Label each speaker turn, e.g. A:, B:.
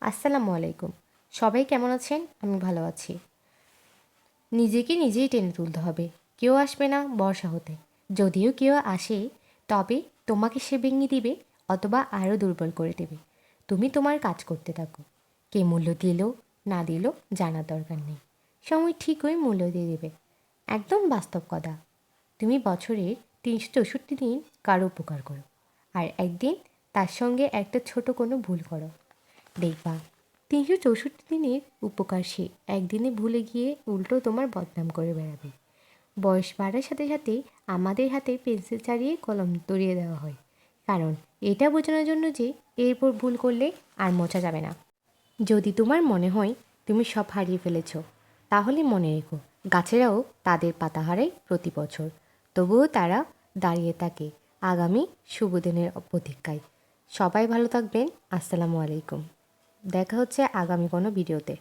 A: আসসালামু আলাইকুম। সবাই কেমন আছেন? আমি ভালো আছি। নিজেকে নিজেই টেনে তুলতে হবে। কেউ আসবে না বর্ষা হতে। যদিও কেউ আসে, তবে তোমাকে সে ভেঙে দিবে অথবা আরও দুর্বল করে দেবে। তুমি তোমার কাজ করতে থাকো। কে মূল্য দিল, না দিল জানার দরকার নেই। সময় ঠিকই মূল্য দিয়ে দেবে। একদম বাস্তব কথা। তুমি বছরের তিনশো চৌষট্টি দিন কারও উপকার করো। আর একদিন তার সঙ্গে একটা ছোট কোনো ভুল করো। দেখবা, তিনশো চৌষট্টি দিনের উপকার সে। একদিনে ভুলে গিয়ে উল্টো তোমার বদনাম করে বেড়াবে। বয়স বাড়ার সাথে সাথে আমাদের হাতে পেন্সিল ছাড়িয়ে কলম তরিয়ে দেওয়া হয়। কারণ এটা বোঝানোর জন্য যে এরপর ভুল করলে আর মোছা যাবে না। যদি তোমার মনে হয় তুমি সব হারিয়ে ফেলেছ, তাহলে মনে রেখো, গাছেরাও তাদের পাতা হারায় প্রতি বছর। তবুও তারা দাঁড়িয়ে থাকে আগামী শুভ দিনের প্রতীক্ষায় সবাই ভালো থাকবেন। আসসালামু আলাইকুম। দেখা হচ্ছে আগামী কোনো ভিডিওতে।